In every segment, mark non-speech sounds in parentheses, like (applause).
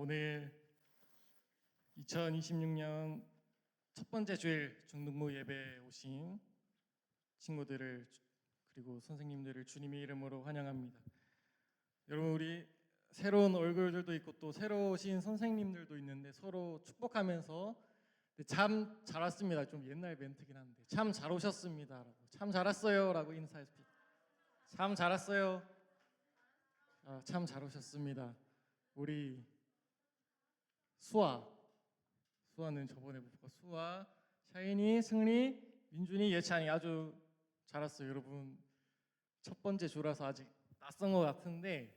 오늘 2026년 첫 번째 주일 중등부 예배에 오신 친구들을 주- 그리고 선생님들을 주님의 이름으로 환영합니다. 여러분 우리 새로운 얼굴들도 있고 또 새로 오신 선생님들도 있는데 서로 축복하면서 네, 참잘 왔습니다. 좀 옛날 멘트긴 한데 참 잘 오셨습니다라고 참 잘 왔어요라고 인사했습니다. 참잘 왔어요. 아, 참 잘 오셨습니다. 우리 수아 수아는 저번에 못 봤고 수아 샤이니 승리 민준이 예찬이 아주 잘 왔어요. 여러분 첫 번째 주라서 아직 낯선 것 같은데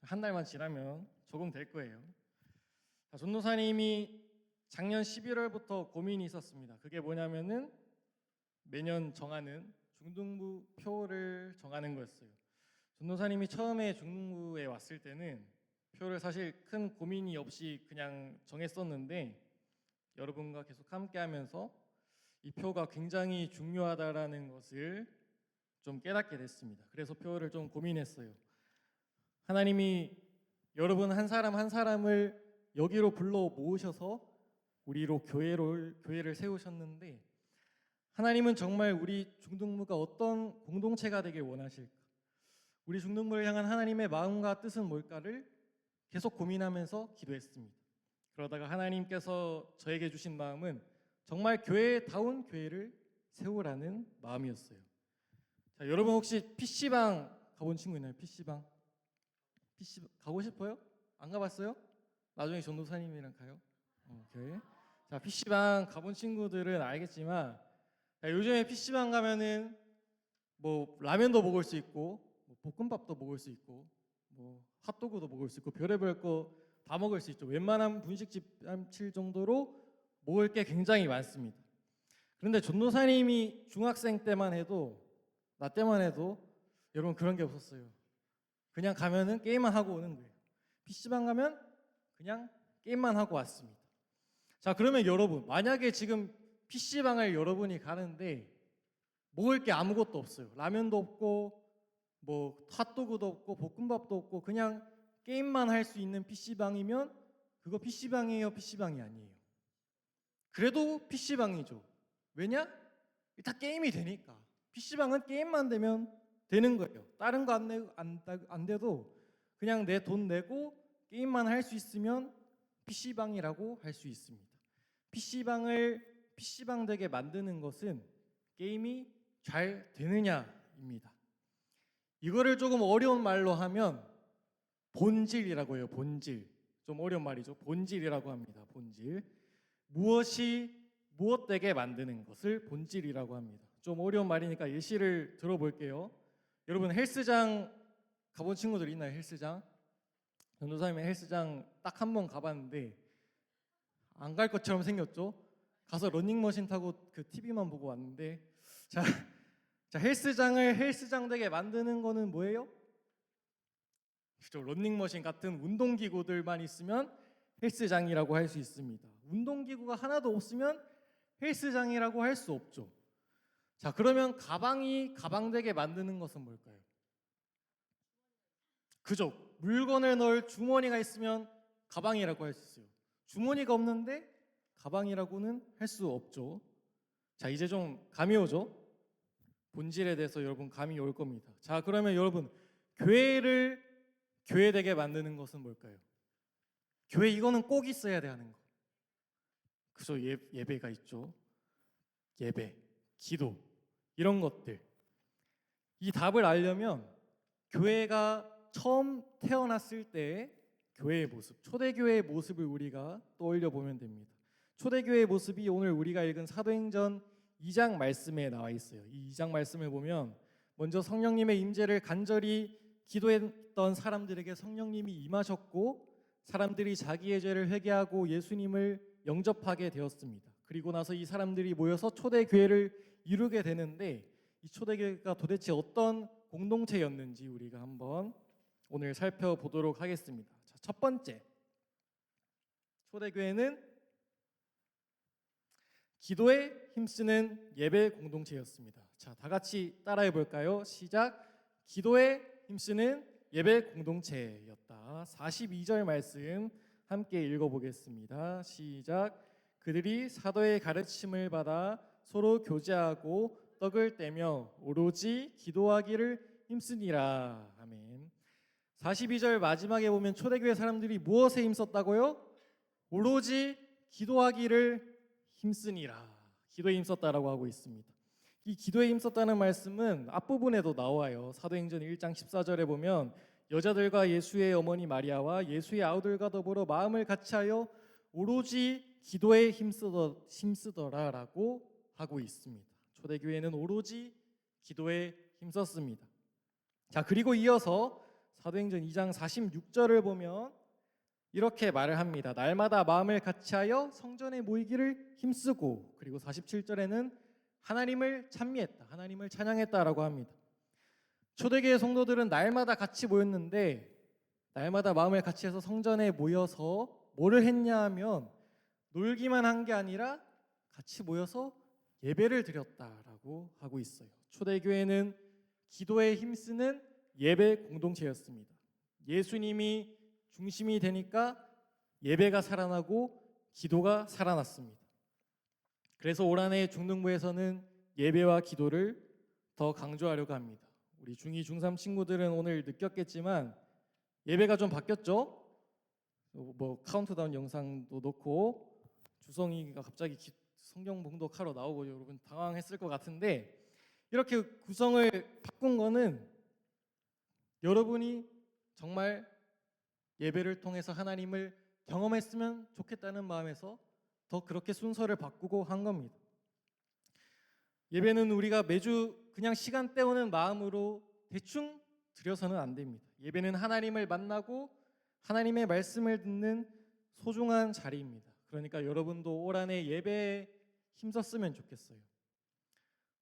한 달만 지나면 적응될 거예요. 자, 전도사님이 작년 11월부터 고민이 있었습니다. 그게 뭐냐면은 매년 정하는 중등부 표를 정하는 거였어요. 전도사님이 처음에 중등부에 왔을 때는 표를 사실 큰 고민이 없이 그냥 정했었는데 여러분과 계속 함께 하면서 이 표가 굉장히 중요하다라는 것을 좀 깨닫게 됐습니다. 그래서 표를 좀 고민했어요. 하나님이 여러분 한 사람 한 사람을 여기로 불러 모으셔서 우리로 교회를 교회를 세우셨는데 하나님은 정말 우리 중등부가 어떤 공동체가 되길 원하실까? 우리 중등부를 향한 하나님의 마음과 뜻은 뭘까를 계속 고민하면서 기도했습니다. 그러다가 하나님께서 저에게 주신 마음은 정말 교회다운 교회를 세우라는 마음이었어요. 자, 여러분 혹시 PC방 가본 친구 있나요? PC방? PC 가고 싶어요? 안 가봤어요? 나중에 전도사님이랑 가요. 어, 교회. 자, PC방 가본 친구들은 알겠지만 자, 요즘에 PC방 가면은 뭐 라면도 먹을 수 있고 뭐 볶음밥도 먹을 수 있고 뭐 핫도그도 먹을 수 있고 별의별 거 다 먹을 수 있죠. 웬만한 분식집 칠 정도로 먹을 게 굉장히 많습니다. 그런데 전도사님이 중학생 때만 해도 나 때만 해도 여러분 그런 게 없었어요. 그냥 가면은 게임만 하고 오는 거예요. PC방 가면 그냥 게임만 하고 왔습니다. 자, 그러면 여러분, 만약에 지금 PC방을 여러분이 가는데 먹을 게 아무것도 없어요. 라면도 없고 뭐 핫도그도 없고 볶음밥도 없고 그냥 게임만 할 수 있는 PC방이면 그거 PC방이에요, PC방이 아니에요. 그래도 PC방이죠. 왜냐? 다 게임이 되니까. PC방은 게임만 되면 되는 거예요. 다른 거 안 내, 안, 안 돼도 그냥 내 돈 내고 게임만 할 수 있으면 PC방이라고 할 수 있습니다. PC방을 PC방 되게 만드는 것은 게임이 잘 되느냐입니다. 이거를 조금 어려운 말로 하면 본질이라고 해요. 본질. 좀 어려운 말이죠. 본질이라고 합니다. 본질. 무엇이 무엇 되게 만드는 것을 본질이라고 합니다. 좀 어려운 말이니까 예시를 들어볼게요. 여러분 헬스장 가본 친구들 있나요? 헬스장? 전도사님의 헬스장 딱 한 번 가봤는데 안 갈 것처럼 생겼죠. 가서 러닝머신 타고 그 TV만 보고 왔는데 자, 자 헬스장을 헬스장 되게 만드는 거는 뭐예요? 그죠 러닝머신 같은 운동기구들만 있으면 헬스장이라고 할 수 있습니다. 운동기구가 하나도 없으면 헬스장이라고 할 수 없죠. 자 그러면 가방이 가방 되게 만드는 것은 뭘까요? 그죠 물건을 넣을 주머니가 있으면 가방이라고 할 수 있어요. 주머니가 없는데 가방이라고는 할 수 없죠. 자, 이제 좀 감이 오죠? 본질에 대해서 여러분 감이 올 겁니다. 자, 그러면 여러분 교회를 교회되게 만드는 것은 뭘까요? 교회 이거는 꼭 있어야 돼 하는 거. 그죠? 예, 예배가 있죠. 예배, 기도 이런 것들. 이 답을 알려면 교회가 처음 태어났을 때 교회의 모습, 초대교회의 모습을 우리가 떠올려 보면 됩니다. 초대교회의 모습이 오늘 우리가 읽은 사도행전 2장 말씀에 나와 있어요. 이 2장 말씀을 보면 먼저 성령님의 임재를 간절히 기도했던 사람들에게 성령님이 임하셨고 사람들이 자기의 죄를 회개하고 예수님을 영접하게 되었습니다. 그리고 나서 이 사람들이 모여서 초대 교회를 이루게 되는데 이 초대 교회가 도대체 어떤 공동체였는지 우리가 한번 오늘 살펴보도록 하겠습니다. 자, 첫 번째 초대 교회는 기도에 힘쓰는 예배 공동체였습니다. 자, 다 같이 따라해 볼까요? 시작. 기도에 힘쓰는 예배 공동체였다. 42절 말씀 함께 읽어 보겠습니다. 시작. 그들이 사도의 가르침을 받아 서로 교제하고 떡을 떼며 오로지 기도하기를 힘쓰니라. 아멘. 42절 마지막에 보면 초대교회 사람들이 무엇에 힘썼다고요? 오로지 기도하기를 힘쓰니라. 기도에 힘썼다라고 하고 있습니다. 이 기도에 힘썼다는 말씀은 앞부분에도 나와요. 사도행전 1장 14절에 보면 여자들과 예수의 어머니 마리아와 예수의 아우들과 더불어 마음을 같이하여 오로지 기도에 힘쓰더, 힘쓰더라라고 하고 있습니다. 초대교회는 오로지 기도에 힘썼습니다. 자 그리고 이어서 사도행전 2장 46절을 보면 이렇게 말을 합니다. 날마다 마음을 같이하여 성전에 모이기를 힘쓰고 그리고 47절에는 하나님을 찬미했다. 하나님을 찬양했다라고 합니다. 초대교회 성도들은 날마다 같이 모였는데 날마다 마음을 같이 해서 성전에 모여서 뭐를 했냐 하면 놀기만 한 게 아니라 같이 모여서 예배를 드렸다라고 하고 있어요. 초대교회는 기도에 힘쓰는 예배 공동체였습니다. 예수님이 중심이 되니까 예배가 살아나고 기도가 살아났습니다. 그래서 올 한해 중등부에서는 예배와 기도를 더 강조하려고 합니다. 우리 중2, 중3 친구들은 오늘 느꼈겠지만 예배가 좀 바뀌었죠? 뭐 카운트다운 영상도 넣고 주성이가 갑자기 기- 성경 봉독하러 나오고 여러분 당황했을 것 같은데 이렇게 구성을 바꾼 거는 여러분이 정말 예배를 통해서 하나님을 경험했으면 좋겠다는 마음에서 더 그렇게 순서를 바꾸고 한 겁니다. 예배는 우리가 매주 그냥 시간 때우는 마음으로 대충 드려서는 안 됩니다. 예배는 하나님을 만나고 하나님의 말씀을 듣는 소중한 자리입니다. 그러니까 여러분도 올 한해 예배에 힘썼으면 좋겠어요.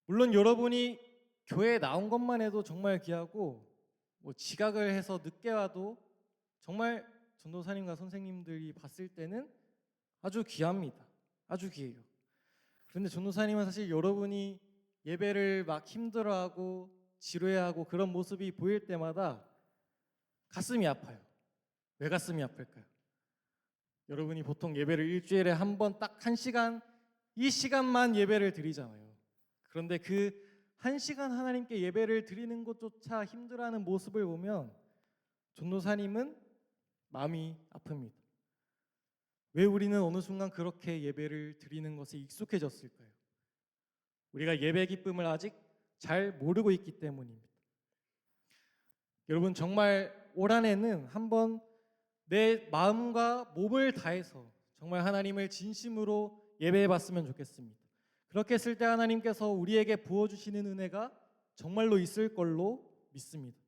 물론 여러분이 교회에 나온 것만 해도 정말 귀하고 뭐 지각을 해서 늦게 와도 정말 전도사님과 선생님들이 봤을 때는 아주 귀합니다. 아주 귀해요. 그런데 전도사님은 사실 여러분이 예배를 막 힘들어하고 지루해하고 그런 모습이 보일 때마다 가슴이 아파요. 왜 가슴이 아플까요? 여러분이 보통 예배를 일주일에 한 번 딱 한 시간 이 시간만 예배를 드리잖아요. 그런데 그 한 시간 하나님께 예배를 드리는 것조차 힘들어하는 모습을 보면 전도사님은 마음이 아픕니다. 왜 우리는 어느 순간 그렇게 예배를 드리는 것에 익숙해졌을까요? 우리가 예배 기쁨을 아직 잘 모르고 있기 때문입니다. 여러분 정말 올 한해는 한번 내 마음과 몸을 다해서 정말 하나님을 진심으로 예배해 봤으면 좋겠습니다. 그렇게 했을 때 하나님께서 우리에게 부어 주시는 은혜가 정말로 있을 걸로 믿습니다.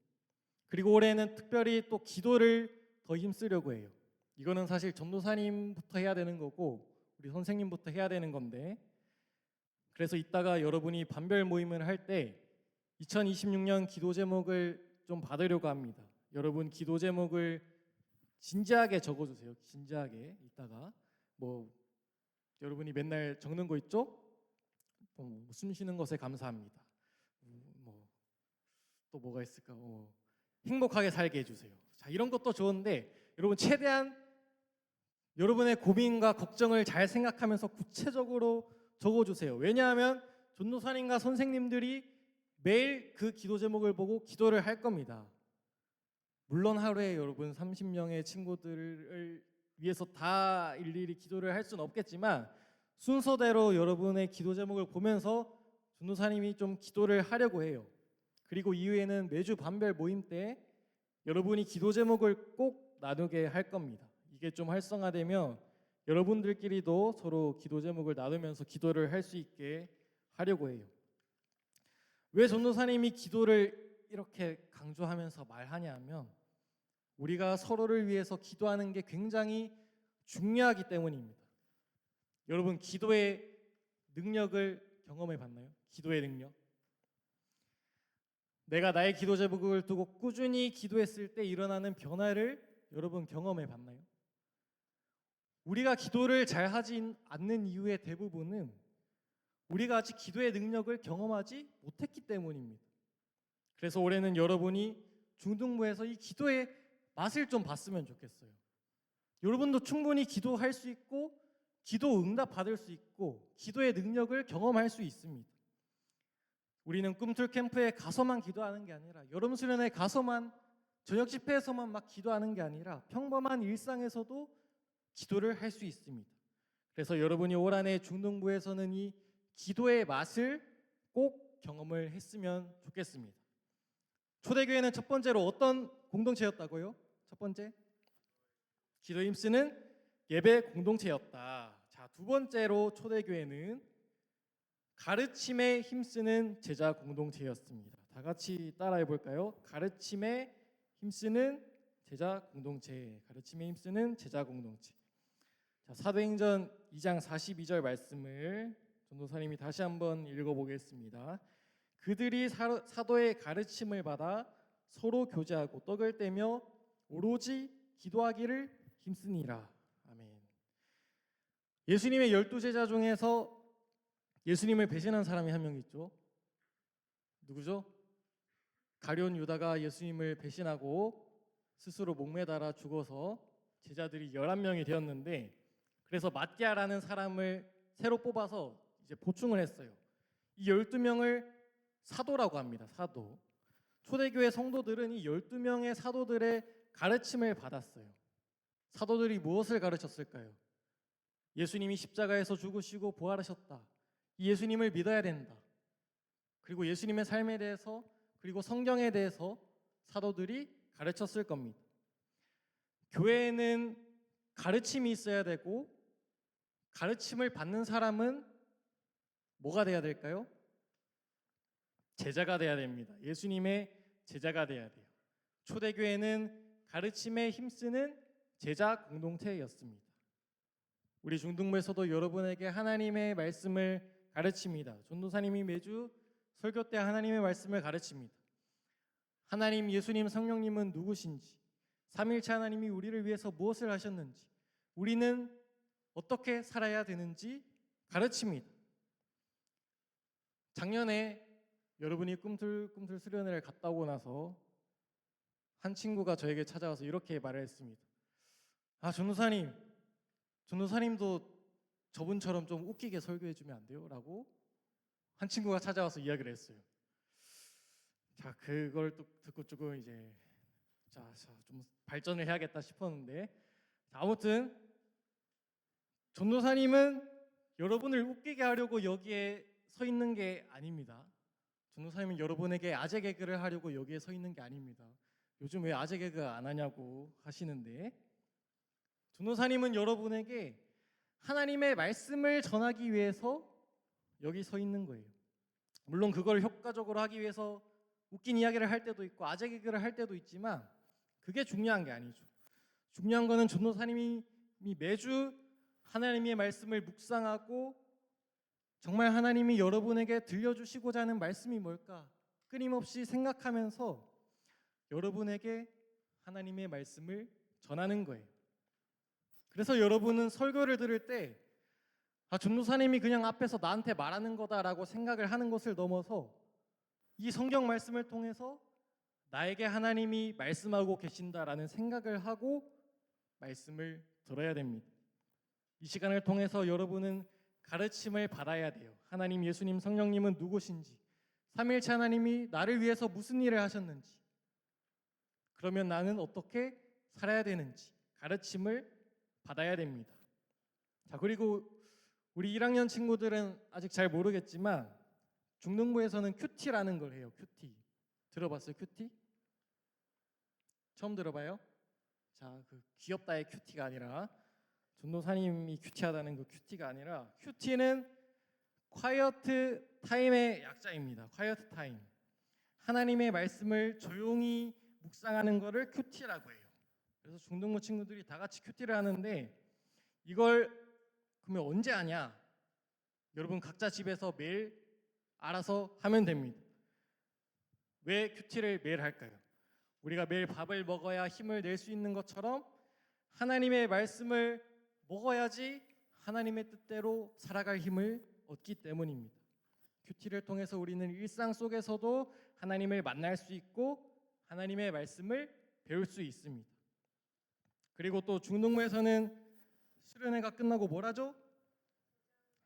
그리고 올해는 특별히 또 기도를 더 힘쓰려고 해요. 이거는 사실 전도사님부터 해야 되는 거고 우리 선생님부터 해야 되는 건데 그래서 이따가 여러분이 반별 모임을 할 때 2026년 기도 제목을 좀 받으려고 합니다. 여러분 기도 제목을 진지하게 적어주세요. 진지하게 이따가 뭐 여러분이 맨날 적는 거 있죠? 어, 숨 쉬는 것에 감사합니다. 뭐 또 뭐가 있을까? 어, 행복하게 살게 해주세요. 자 이런 것도 좋은데 여러분 최대한 여러분의 고민과 걱정을 잘 생각하면서 구체적으로 적어주세요. 왜냐하면 전도사님과 선생님들이 매일 그 기도 제목을 보고 기도를 할 겁니다. 물론 하루에 여러분 30명의 친구들을 위해서 다 일일이 기도를 할 수는 없겠지만 순서대로 여러분의 기도 제목을 보면서 전도사님이 좀 기도를 하려고 해요. 그리고 이후에는 매주 반별 모임 때 여러분이 기도 제목을 꼭 나누게 할 겁니다. 이게 좀 활성화되면 여러분들끼리도 서로 기도 제목을 나누면서 기도를 할 수 있게 하려고 해요. 왜 전도사님이 기도를 이렇게 강조하면서 말하냐 하면 우리가 서로를 위해서 기도하는 게 굉장히 중요하기 때문입니다. 여러분 기도의 능력을 경험해 봤나요? 기도의 능력. 내가 나의 기도 제목을 두고 꾸준히 기도했을 때 일어나는 변화를 여러분 경험해 봤나요? 우리가 기도를 잘 하지 않는 이유의 대부분은 우리가 아직 기도의 능력을 경험하지 못했기 때문입니다. 그래서 올해는 여러분이 중등부에서 이 기도의 맛을 좀 봤으면 좋겠어요. 여러분도 충분히 기도할 수 있고 기도 응답 받을 수 있고 기도의 능력을 경험할 수 있습니다. 우리는 꿈틀 캠프에 가서만 기도하는 게 아니라 여름 수련회 가서만 저녁 집회에서만 막 기도하는 게 아니라 평범한 일상에서도 기도를 할 수 있습니다. 그래서 여러분이 올 한해 중등부에서는 이 기도의 맛을 꼭 경험을 했으면 좋겠습니다. 초대교회는 첫 번째로 어떤 공동체였다고요? 첫 번째 기도 힘쓰는 예배 공동체였다. 자, 두 번째로 초대교회는 가르침에 힘쓰는 제자 공동체였습니다. 다 같이 따라해 볼까요? 가르침에 힘쓰는 제자 공동체. 가르침에 힘쓰는 제자 공동체. 자, 사도행전 2장 42절 말씀을 전도사님이 다시 한번 읽어 보겠습니다. 그들이 사- 사도의 가르침을 받아 서로 교제하고 떡을 떼며 오로지 기도하기를 힘쓰니라. 아멘. 예수님의 열두 제자 중에서 예수님을 배신한 사람이 한 명 있죠. 누구죠? 가룟 유다가 예수님을 배신하고 스스로 목매달아 죽어서 제자들이 11명이 되었는데 그래서 마띠아라는 사람을 새로 뽑아서 이제 보충을 했어요. 이 12명을 사도라고 합니다. 사도. 초대교회 성도들은 이 12명의 사도들의 가르침을 받았어요. 사도들이 무엇을 가르쳤을까요? 예수님이 십자가에서 죽으시고 부활하셨다. 이 예수님을 믿어야 된다. 그리고 예수님의 삶에 대해서 그리고 성경에 대해서 사도들이 가르쳤을 겁니다. 교회에는 가르침이 있어야 되고 가르침을 받는 사람은 뭐가 돼야 될까요? 제자가 돼야 됩니다. 예수님의 제자가 돼야 돼요. 초대교회는 가르침에 힘쓰는 제자 공동체였습니다. 우리 중등부에서도 여러분에게 하나님의 말씀을 가르칩니다. 전도사님이 매주 설교 때 하나님의 말씀을 가르칩니다. 하나님, 예수님, 성령님은 누구신지, 삼일체 하나님이 우리를 위해서 무엇을 하셨는지, 우리는 어떻게 살아야 되는지 가르칩니다. 작년에 여러분이 꿈틀꿈틀 수련회를 갔다 오고 나서 한 친구가 저에게 찾아와서 이렇게 말을 했습니다. 아, 전도사님, 전도사님도 저분처럼 좀 웃기게 설교해 주면 안 돼요? 라고 한 친구가 찾아와서 이야기를 했어요. 자, 그걸 또 듣고 조금 이제 자, 자, 좀 발전을 해야겠다 싶었는데 자, 아무튼 전도사님은 여러분을 웃기게 하려고 여기에 서 있는 게 아닙니다. 전도사님은 여러분에게 아재 개그를 하려고 여기에 서 있는 게 아닙니다. 요즘 왜 아재 개그 안 하냐고 하시는데 전도사님은 여러분에게 하나님의 말씀을 전하기 위해서 여기 서 있는 거예요. 물론 그걸 효과적으로 하기 위해서 웃긴 이야기를 할 때도 있고 아재 개그를 할 때도 있지만 그게 중요한 게 아니죠. 중요한 거는 전도사님이 매주 하나님의 말씀을 묵상하고 정말 하나님이 여러분에게 들려주시고자 하는 말씀이 뭘까 끊임없이 생각하면서 여러분에게 하나님의 말씀을 전하는 거예요. 그래서 여러분은 설교를 들을 때 아, 전도사님이 그냥 앞에서 나한테 말하는 거다라고 생각을 하는 것을 넘어서 이 성경 말씀을 통해서 나에게 하나님이 말씀하고 계신다라는 생각을 하고 말씀을 들어야 됩니다. 이 시간을 통해서 여러분은 가르침을 받아야 돼요. 하나님, 예수님, 성령님은 누구신지, 삼일체 하나님이 나를 위해서 무슨 일을 하셨는지, 그러면 나는 어떻게 살아야 되는지 가르침을 받아야 됩니다. 자, 그리고 우리 1학년 친구들은 아직 잘 모르겠지만 중등부에서는 큐티라는 걸 해요. 큐티. 들어봤어요? 큐티? 처음 들어봐요? 자, 그 귀엽다의 큐티가 아니라 전도사님이 큐티하다는 그 큐티가 아니라 큐티는 콰이어트 타임의 약자입니다. 콰이어트 타임. 하나님의 말씀을 조용히 묵상하는 거를 큐티라고 해요. 그래서 중등부 친구들이 다 같이 큐티를 하는데 이걸 그러면 언제 하냐? 여러분 각자 집에서 매일 알아서 하면 됩니다. 왜 큐티를 매일 할까요? 우리가 매일 밥을 먹어야 힘을 낼 수 있는 것처럼 하나님의 말씀을 먹어야지 하나님의 뜻대로 살아갈 힘을 얻기 때문입니다. 큐티를 통해서 우리는 일상 속에서도 하나님을 만날 수 있고 하나님의 말씀을 배울 수 있습니다. 그리고 또 중등부에서는 수련회가 끝나고 뭘 하죠?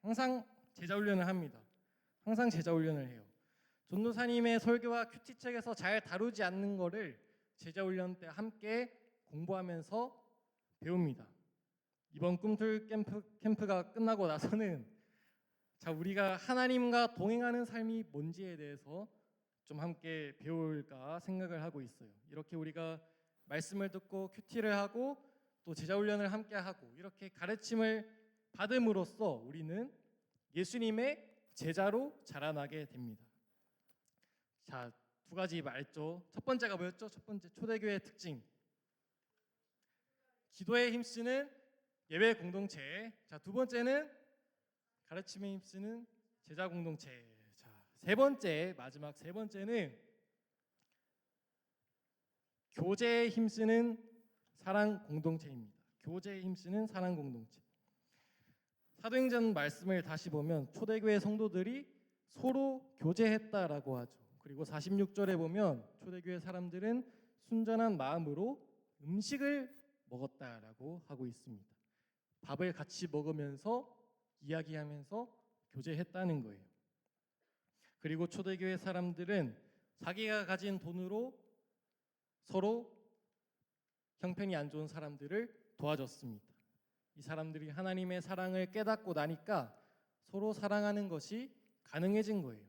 항상 제자 훈련을 합니다. 항상 제자 훈련을 해요. 전도사님의 설교와 큐티 책에서 잘 다루지 않는 거를 제자 훈련 때 함께 공부하면서 배웁니다. 이번 꿈틀 캠프, 캠프가 끝나고 나서는 자 우리가 하나님과 동행하는 삶이 뭔지에 대해서 좀 함께 배울까 생각을 하고 있어요. 이렇게 우리가 말씀을 듣고 큐티를 하고 또 제자 훈련을 함께 하고 이렇게 가르침을 받음으로써 우리는 예수님의 제자로 자라나게 됩니다. 자, 두 가지 말했죠. 첫 번째가 뭐였죠? 첫 번째 초대교회의 특징. 기도에 힘쓰는 예배 공동체. 자, 두 번째는 가르침에 힘쓰는 제자 공동체. 자, 세 번째 마지막 세 번째는 교제에 힘쓰는 사랑 공동체입니다. 교제에 힘쓰는 사랑 공동체. 사도행전 말씀을 다시 보면 초대교회 성도들이 서로 교제했다라고 하죠. 그리고 46절에 보면 초대교회 사람들은 순전한 마음으로 음식을 먹었다라고 하고 있습니다. 밥을 같이 먹으면서 이야기하면서 교제했다는 거예요. 그리고 초대교회 사람들은 자기가 가진 돈으로 서로 형편이 안 좋은 사람들을 도와줬습니다. 이 사람들이 하나님의 사랑을 깨닫고 나니까 서로 사랑하는 것이 가능해진 거예요.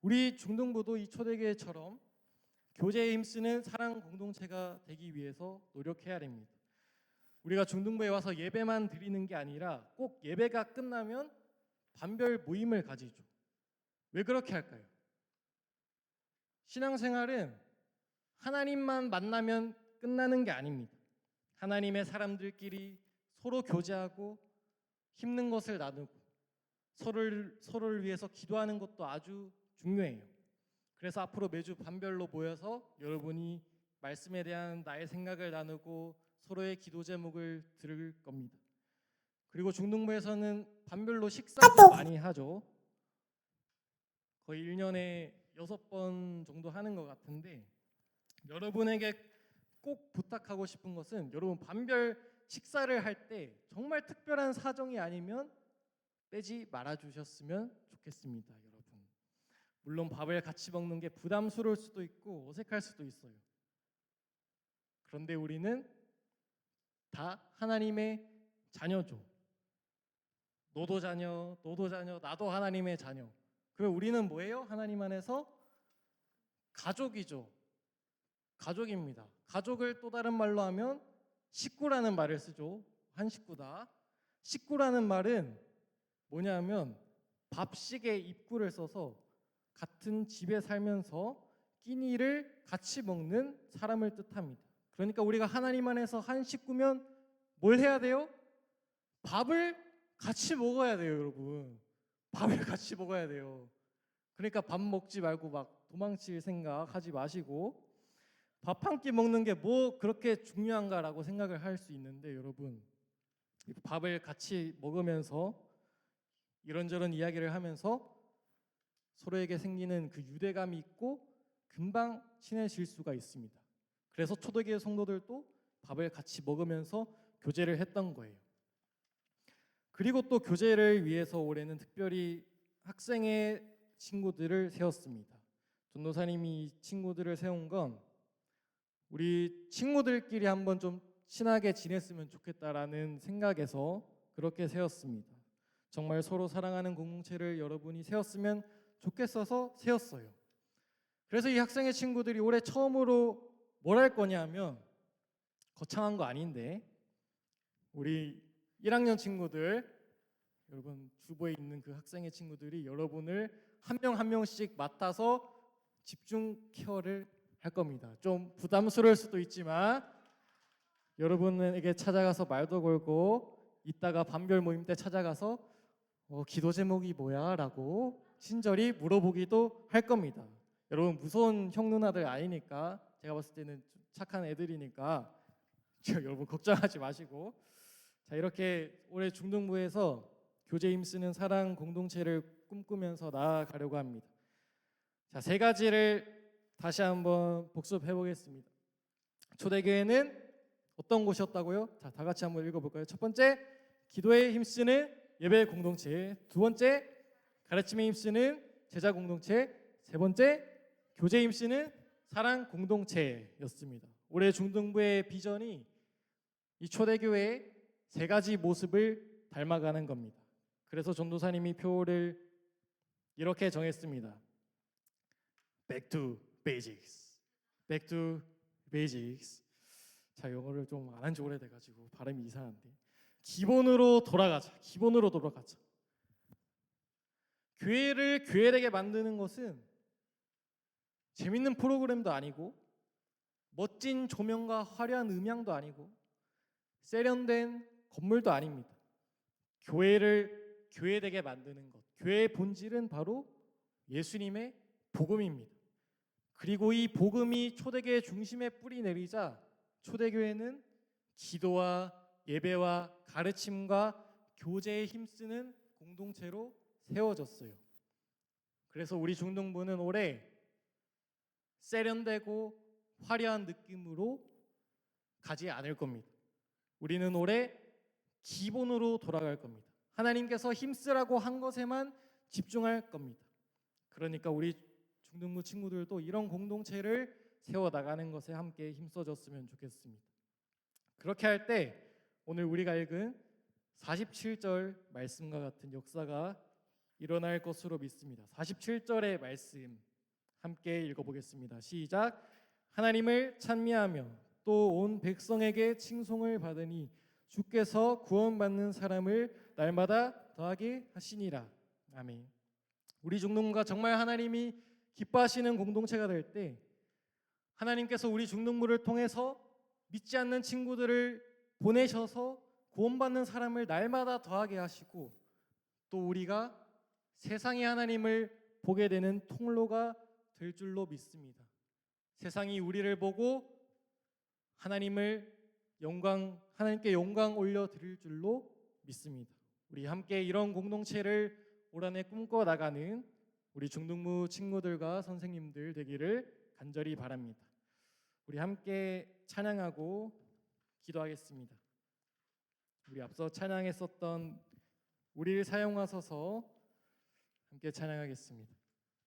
우리 중등부도 이 초대교회처럼 교제에 힘쓰는 사랑 공동체가 되기 위해서 노력해야 됩니다. 우리가 중등부에 와서 예배만 드리는 게 아니라 꼭 예배가 끝나면 반별 모임을 가지죠. 왜 그렇게 할까요? 신앙생활은 하나님만 만나면 끝나는 게 아닙니다. 하나님의 사람들끼리 서로 교제하고 힘든 것을 나누고 서로를 서로를 위해서 기도하는 것도 아주 중요해요. 그래서 앞으로 매주 반별로 모여서 여러분이 말씀에 대한 나의 생각을 나누고 서로의 기도 제목을 들을 겁니다. 그리고 중등부에서는 반별로 식사도 많이 하죠. 거의 1년에 여섯 번 정도 하는 것 같은데 여러분에게 꼭 부탁하고 싶은 것은 여러분 반별 식사를 할 때 정말 특별한 사정이 아니면 빼지 말아 주셨으면 좋겠습니다, 여러분. 물론 밥을 같이 먹는 게 부담스러울 수도 있고 어색할 수도 있어요. 그런데 우리는 다 하나님의 자녀죠. 너도 자녀, 너도 자녀, 나도 하나님의 자녀. 그럼 우리는 뭐예요? 하나님 안에서 가족이죠. 가족입니다. 가족을 또 다른 말로 하면 식구라는 말을 쓰죠. 한 식구다. 식구라는 말은 뭐냐면 밥식에 입구를 써서 같은 집에 살면서 끼니를 같이 먹는 사람을 뜻합니다. 그러니까 우리가 하나님 안에서 한 식구면 뭘 해야 돼요? 밥을 같이 먹어야 돼요, 여러분. 밥을 같이 먹어야 돼요. 그러니까 밥 먹지 말고 막 도망칠 생각 하지 마시고 밥 한 끼 먹는 게 뭐 그렇게 중요한가라고 생각을 할 수 있는데 여러분 밥을 같이 먹으면서 이런저런 이야기를 하면서 서로에게 생기는 그 유대감이 있고 금방 친해질 수가 있습니다. 그래서 초대교회 성도들도 밥을 같이 먹으면서 교제를 했던 거예요. 그리고 또 교제를 위해서 올해는 특별히 학생의 친구들을 세웠습니다. 전도사님이 이 친구들을 세운 건 우리 친구들끼리 한번 좀 친하게 지냈으면 좋겠다라는 생각에서 그렇게 세웠습니다. 정말 서로 사랑하는 공동체를 여러분이 세웠으면 좋겠어서 세웠어요. 그래서 이 학생의 친구들이 올해 처음으로 뭘 할 거냐면 거창한 거 아닌데 우리 1학년 친구들 여러분 주보에 있는 그 학생의 친구들이 여러분을 한 명한 명씩 맡아서 집중 케어를 할 겁니다. 좀 부담스러울 수도 있지만 여러분에게 찾아가서 말도 걸고 이따가 반별 모임 때 찾아가서 어, 기도 제목이 뭐야라고 친절히 물어보기도 할 겁니다. 여러분 무서운 형 누나들 아니니까 제가 봤을 때는 좀 착한 애들이니까 저 (laughs) 여러분 걱정하지 마시고 자 이렇게 올해 중등부에서 교제 힘쓰는 사랑 공동체를 꿈꾸면서 나아가려고 합니다. 자세 가지를 다시 한번 복습해 보겠습니다. 초대교회는 어떤 곳이었다고요? 자, 다 같이 한번 읽어 볼까요? 첫 번째, 기도에 힘쓰는 예배 공동체. 두 번째, 가르침에 힘쓰는 제자 공동체. 세 번째, 교제에 힘쓰는 사랑 공동체였습니다. 올해 중등부의 비전이 이 초대교회의 세 가지 모습을 닮아가는 겁니다. 그래서 전도사님이 표를 이렇게 정했습니다. Back to basics. Back to basics. 자 영어를 좀 안 한 지 오래돼가지고 발음이 이상한데 기본으로 돌아가자. 기본으로 돌아가자. 교회를 교회되게 만드는 것은 재밌는 프로그램도 아니고 멋진 조명과 화려한 음향도 아니고 세련된 건물도 아닙니다. 교회를 교회되게 만드는 것. 교회의 본질은 바로 예수님의 복음입니다. 그리고 이 복음이 초대교회 중심에 뿌리 내리자 초대교회는 기도와 예배와 가르침과 교제에 힘쓰는 공동체로 세워졌어요. 그래서 우리 중등부는 올해 세련되고 화려한 느낌으로 가지 않을 겁니다. 우리는 올해 기본으로 돌아갈 겁니다. 하나님께서 힘쓰라고 한 것에만 집중할 겁니다. 그러니까 우리 중등부 친구들도 이런 공동체를 세워 나가는 것에 함께 힘써줬으면 좋겠습니다. 그렇게 할 때 오늘 우리가 읽은 47절 말씀과 같은 역사가 일어날 것으로 믿습니다. 47절의 말씀 함께 읽어보겠습니다. 시작. 하나님을 찬미하며 또 온 백성에게 칭송을 받으니 주께서 구원받는 사람을 날마다 더하게 하시니라. 아멘. 우리 중동부가 정말 하나님이 기뻐하시는 공동체가 될 때 하나님께서 우리 중동부를 통해서 믿지 않는 친구들을 보내셔서 구원받는 사람을 날마다 더하게 하시고 또 우리가 세상의 하나님을 보게 되는 통로가 될 줄로 믿습니다. 세상이 우리를 보고 하나님을 영광 하나님께 영광 올려 드릴 줄로 믿습니다. 우리 함께 이런 공동체를 올 한해 꿈꿔 나가는 우리 중등부 친구들과 선생님들 되기를 간절히 바랍니다. 우리 함께 찬양하고 기도하겠습니다. 우리 앞서 찬양했었던 우리를 사용하소서 함께 찬양하겠습니다.